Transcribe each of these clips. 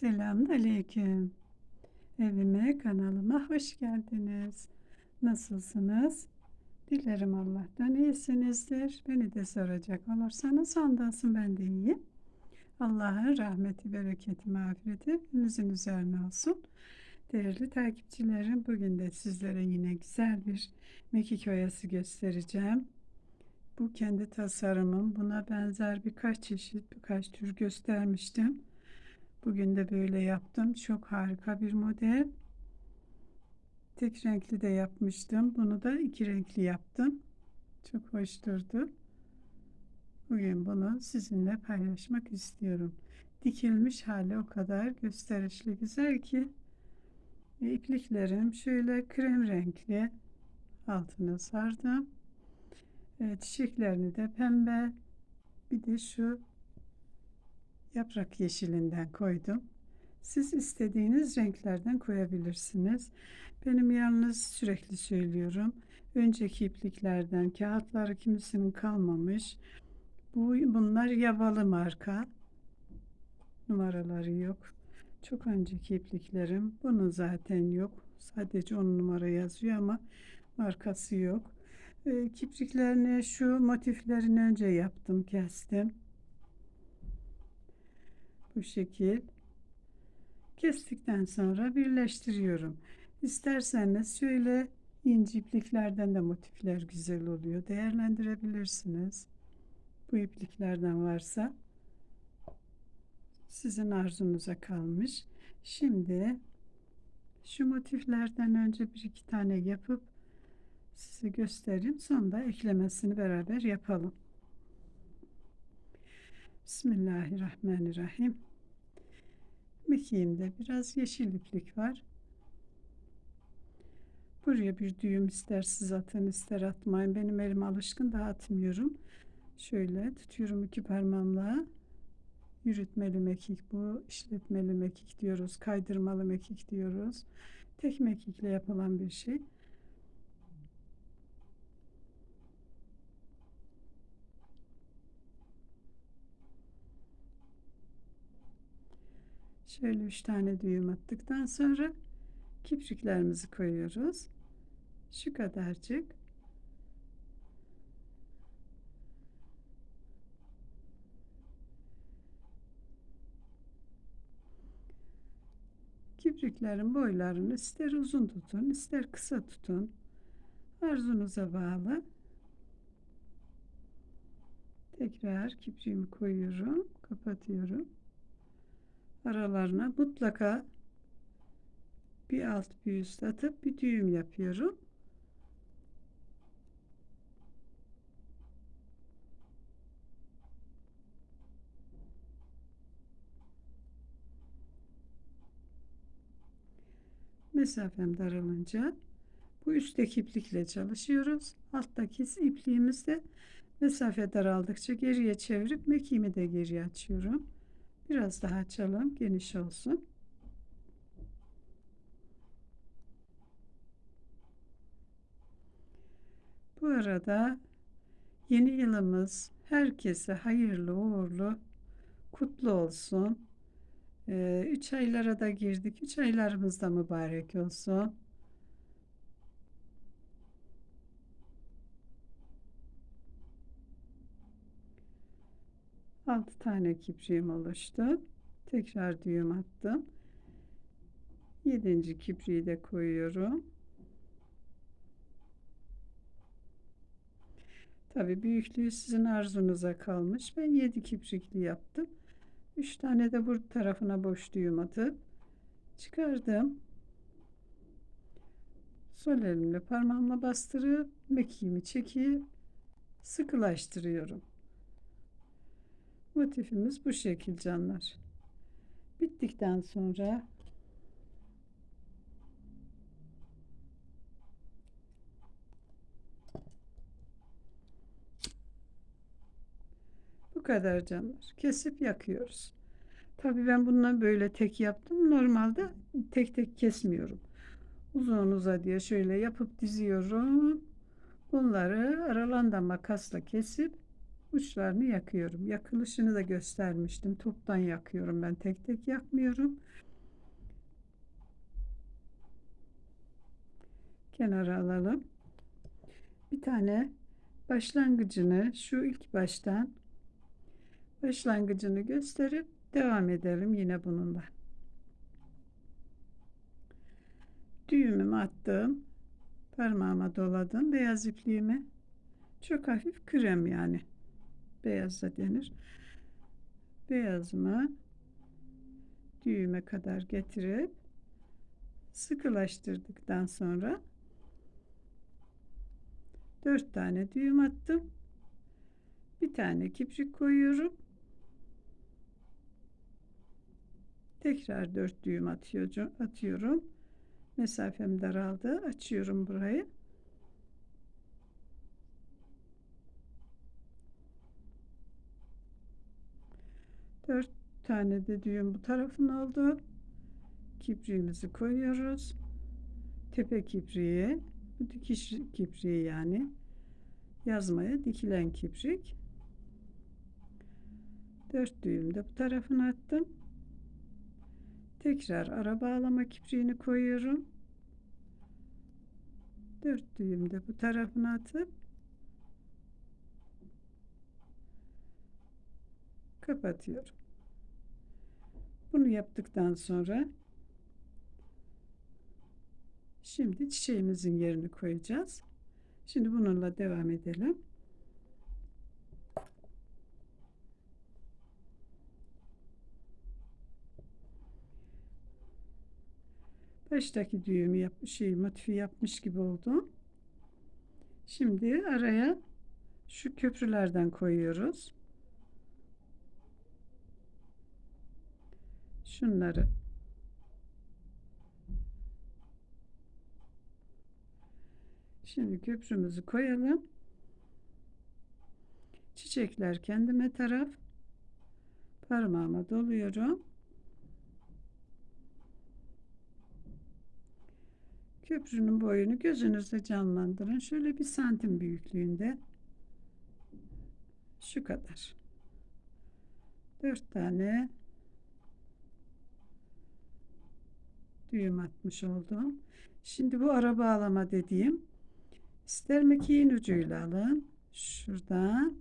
Selamünaleyküm. Evime, kanalıma hoş geldiniz. Nasılsınız? Dilerim Allah'tan iyisinizdir. Beni de soracak olursanız andolsun ben de iyiyim. Allah'ın rahmeti, bereketi, mağfireti hepimizin üzerine olsun. Değerli takipçilerim, bugün de sizlere yine güzel bir mekik oyası göstereceğim. Bu kendi tasarımım. Buna benzer birkaç çeşit, birkaç tür göstermiştim. Bugün de böyle yaptım. Çok harika bir model. Tek renkli de yapmıştım. Bunu da iki renkli yaptım. Çok hoş durdu. Bugün bunu sizinle paylaşmak istiyorum. Dikilmiş hali o kadar gösterişli güzel ki e, ipliklerim şöyle krem renkli altına sardım. E, çiçeklerini de pembe bir de şu yaprak yeşilinden koydum. Siz istediğiniz renklerden koyabilirsiniz. Benim yalnız sürekli söylüyorum. Önceki ipliklerden kağıtları kimisinin kalmamış. Bu bunlar yabalı marka. Numaraları yok. Çok önceki ipliklerim. Bunun zaten yok. Sadece on numara yazıyor ama markası yok. E, kipriklerini şu motiflerini önce yaptım, kestim. Bu şekil. Kestikten sonra birleştiriyorum. İsterseniz şöyle inci ipliklerden de motifler güzel oluyor. Değerlendirebilirsiniz. Bu ipliklerden varsa sizin arzunuza kalmış. Şimdi şu motiflerden önce bir iki tane yapıp size göstereyim. Sonra eklemesini beraber yapalım. Bismillahirrahmanirrahim. Mekiğimde biraz yeşil iplik var. Buraya bir düğüm ister siz atın ister atmayın. Benim elim alışkın da atmıyorum. Şöyle tutuyorum iki parmağımla. Yürütmeli mekik bu. işletmeli mekik diyoruz. Kaydırmalı mekik diyoruz. Tek mekikle yapılan bir şey. Şöyle üç tane düğüm attıktan sonra kipriklerimizi koyuyoruz. Şu kadarcık. Kipriklerin boylarını ister uzun tutun, ister kısa tutun. Arzunuza bağlı. Tekrar kipriğimi koyuyorum, kapatıyorum aralarına mutlaka bir alt bir üst atıp bir düğüm yapıyorum. Mesafem daralınca bu üstteki iplikle çalışıyoruz. Alttaki ipliğimizde mesafe daraldıkça geriye çevirip mekiğimi de geriye açıyorum. Biraz daha açalım geniş olsun. Bu arada yeni yılımız herkese hayırlı uğurlu kutlu olsun. Ee, üç aylara da girdik. Üç aylarımız da mübarek olsun. Altı tane kipriğim oluştu. Tekrar düğüm attım. Yedinci kipriği de koyuyorum. Tabi büyüklüğü sizin arzunuza kalmış. Ben 7 kiprikli yaptım. 3 tane de bu tarafına boş düğüm atıp çıkardım. Sol elimle parmağımla bastırıp mekiğimi çekip sıkılaştırıyorum. Motifimiz bu şekil canlar. Bittikten sonra bu kadar canlar. Kesip yakıyoruz. Tabii ben bundan böyle tek yaptım. Normalde tek tek kesmiyorum. Uzun uza diye şöyle yapıp diziyorum. Bunları aralarında makasla kesip uçlarını yakıyorum. Yakılışını da göstermiştim. Toptan yakıyorum ben tek tek yakmıyorum. Kenara alalım. Bir tane başlangıcını şu ilk baştan başlangıcını gösterip devam edelim yine bununla. Düğümümü attım. Parmağıma doladım. Beyaz ipliğimi. Çok hafif krem yani. Beyaz da denir. Beyazımı düğüme kadar getirip sıkılaştırdıktan sonra dört tane düğüm attım. Bir tane kiprik koyuyorum. Tekrar dört düğüm atıyorum. atıyorum. Mesafem daraldı. Açıyorum burayı. Dört tane de düğüm bu tarafın oldu. Kipriğimizi koyuyoruz. Tepe kipriği, dikiş kipriği yani yazmaya dikilen kiprik. Dört düğüm de bu tarafına attım. Tekrar ara bağlama kipriğini koyuyorum. Dört düğüm de bu tarafına atıp kapatıyorum. Bunu yaptıktan sonra şimdi çiçeğimizin yerini koyacağız. Şimdi bununla devam edelim. Baştaki düğümü yap, şey motifi yapmış gibi oldum. Şimdi araya şu köprülerden koyuyoruz. Şunları Şimdi köprümüzü koyalım. Çiçekler kendime taraf. Parmağıma doluyorum. Köprünün boyunu gözünüzde canlandırın. Şöyle bir santim büyüklüğünde. Şu kadar. Dört tane düğüm atmış oldum. Şimdi bu ara bağlama dediğim ister mekiğin ucuyla alın. Şuradan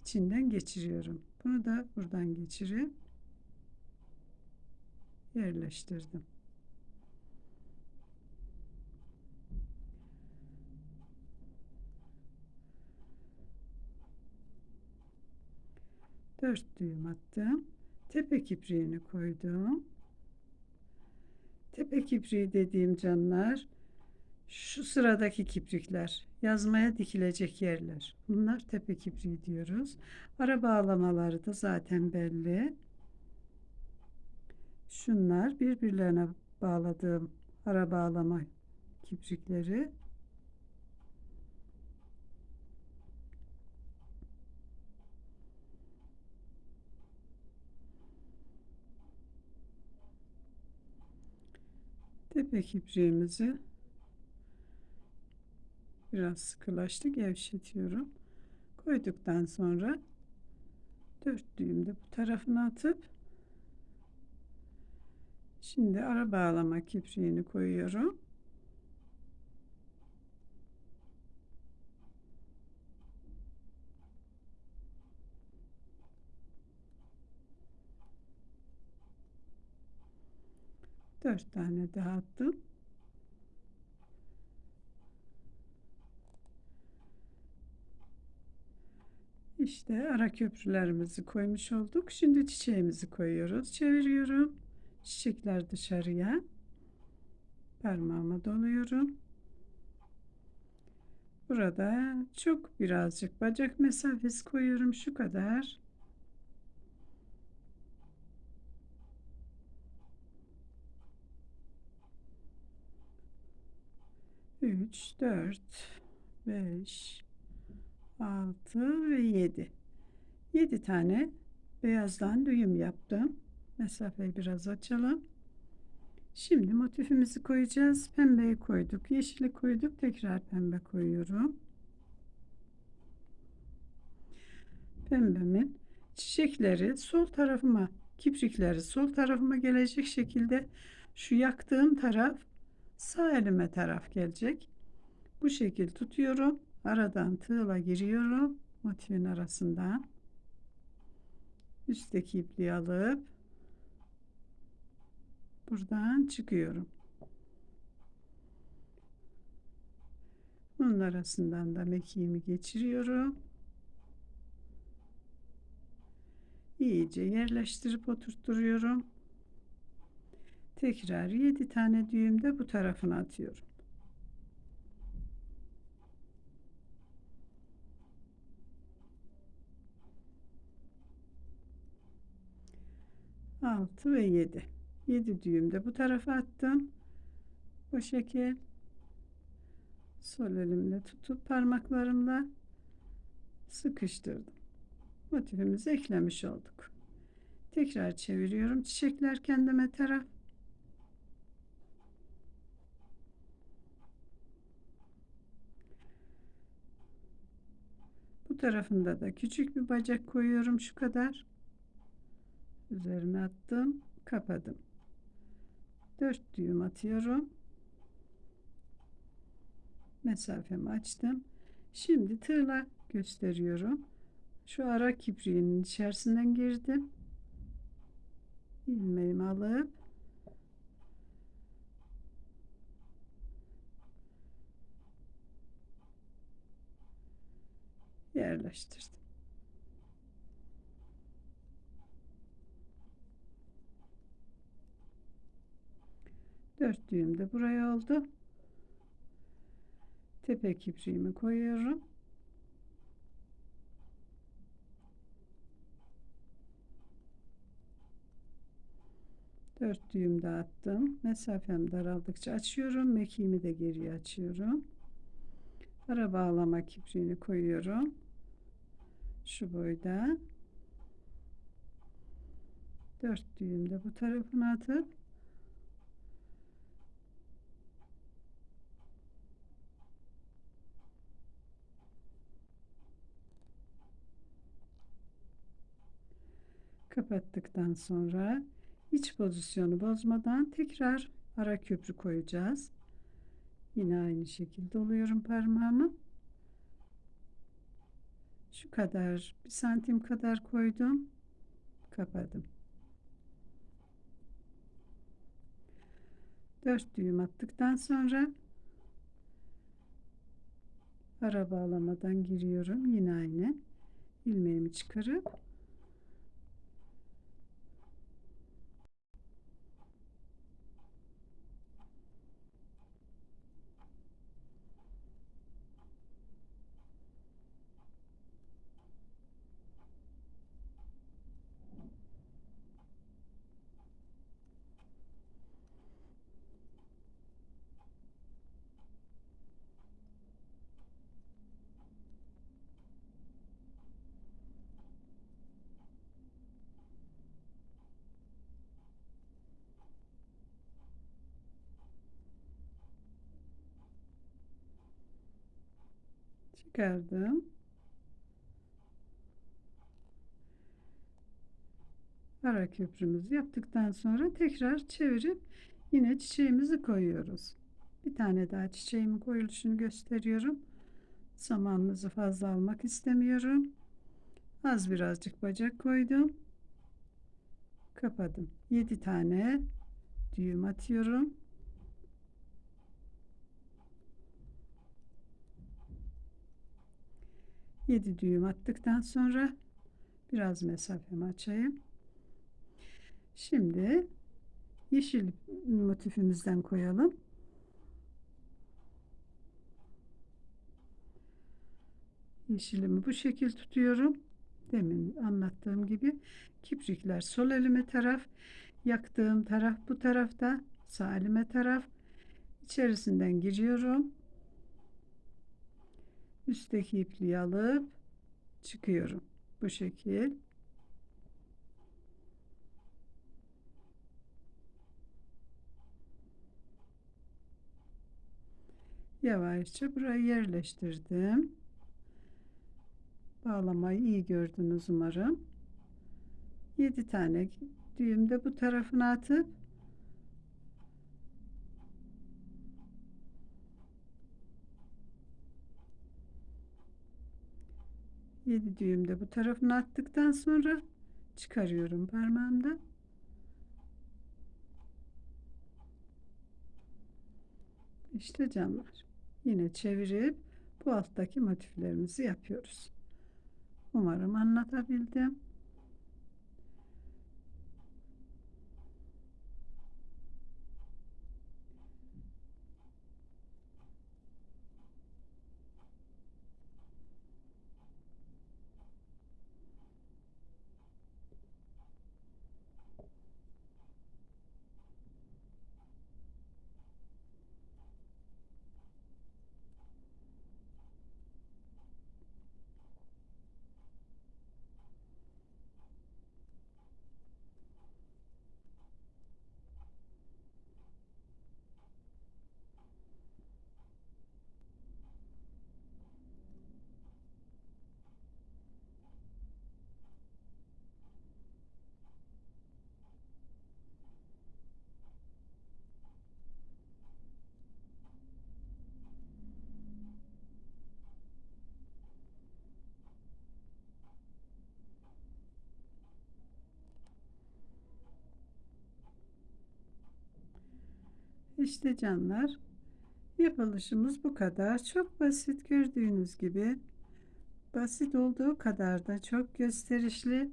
içinden geçiriyorum. Bunu da buradan geçirip yerleştirdim. Dört düğüm attım. Tepe kipriğini koydum. Tepe kipriği dediğim canlar şu sıradaki kiprikler yazmaya dikilecek yerler. Bunlar tepe kipriği diyoruz. Ara bağlamaları da zaten belli. Şunlar birbirlerine bağladığım ara bağlama kiprikleri. Tepe kipriğimizi biraz sıkılaştı gevşetiyorum. Koyduktan sonra dört düğümde bu tarafına atıp şimdi ara bağlama kipriğini koyuyorum. Dört tane daha attım. İşte ara köprülerimizi koymuş olduk. Şimdi çiçeğimizi koyuyoruz. Çeviriyorum. Çiçekler dışarıya. Parmağıma doluyorum. Burada çok birazcık bacak mesafesi koyuyorum. Şu kadar. 3, 4, 5, 6 ve 7. 7 tane beyazdan düğüm yaptım. Mesafeyi biraz açalım. Şimdi motifimizi koyacağız. Pembeyi koyduk. Yeşili koyduk. Tekrar pembe koyuyorum. pembemin çiçekleri sol tarafıma, kiprikleri sol tarafıma gelecek şekilde şu yaktığım taraf sağ elime taraf gelecek. Bu şekil tutuyorum. Aradan tığla giriyorum. Motifin arasından. Üstteki ipliği alıp buradan çıkıyorum. Bunun arasından da mekiğimi geçiriyorum. İyice yerleştirip oturtturuyorum. Tekrar 7 tane düğüm de bu tarafına atıyorum. Altı ve yedi. Yedi düğüm de bu tarafa attım. Bu şekil. Sol elimle tutup parmaklarımla sıkıştırdım. Motifimizi eklemiş olduk. Tekrar çeviriyorum. Çiçekler kendime taraf. Bu tarafında da küçük bir bacak koyuyorum şu kadar. Üzerine attım, kapadım. 4 düğüm atıyorum. Mesafemi açtım. Şimdi tığla gösteriyorum. Şu ara kipriğinin içerisinden girdim. ilmeğimi alıp yerleştirdim. Dört düğüm de buraya oldu. Tepe kipriğimi koyuyorum. Dört düğüm de attım. Mesafem daraldıkça açıyorum. Mekiğimi de geriye açıyorum. Ara bağlama kipriğini koyuyorum. Şu boyda. Dört düğüm de bu tarafına atıp kapattıktan sonra iç pozisyonu bozmadan tekrar ara köprü koyacağız. Yine aynı şekilde doluyorum parmağımı. Şu kadar bir santim kadar koydum. Kapadım. Dört düğüm attıktan sonra ara bağlamadan giriyorum. Yine aynı ilmeğimi çıkarıp çıkardım. Ara köprümüzü yaptıktan sonra tekrar çevirip yine çiçeğimizi koyuyoruz. Bir tane daha çiçeğimin koyuluşunu gösteriyorum. Zamanınızı fazla almak istemiyorum. Az birazcık bacak koydum. Kapadım. 7 tane düğüm atıyorum. 7 düğüm attıktan sonra biraz mesafemi açayım. Şimdi yeşil motifimizden koyalım. Yeşilimi bu şekil tutuyorum. Demin anlattığım gibi kiprikler sol elime taraf, yaktığım taraf bu tarafta, sağ elime taraf. İçerisinden giriyorum üstteki ipliği alıp çıkıyorum. Bu şekil. Yavaşça burayı yerleştirdim. Bağlamayı iyi gördünüz umarım. 7 tane düğüm de bu tarafına atıp Yedi düğüm de bu tarafına attıktan sonra çıkarıyorum parmağımda. İşte canlar. Yine çevirip bu alttaki motiflerimizi yapıyoruz. Umarım anlatabildim. İşte canlar yapılışımız bu kadar. Çok basit gördüğünüz gibi. Basit olduğu kadar da çok gösterişli.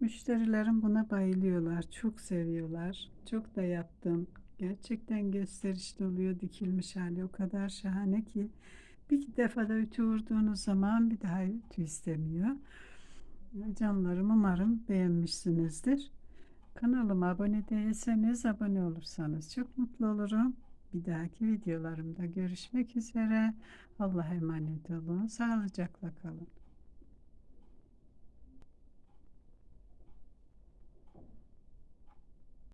Müşterilerim buna bayılıyorlar. Çok seviyorlar. Çok da yaptım. Gerçekten gösterişli oluyor dikilmiş hali. O kadar şahane ki bir defada ütü vurduğunuz zaman bir daha ütü istemiyor. Canlarım umarım beğenmişsinizdir. Kanalıma abone değilseniz abone olursanız çok mutlu olurum. Bir dahaki videolarımda görüşmek üzere. Allah'a emanet olun. Sağlıcakla kalın.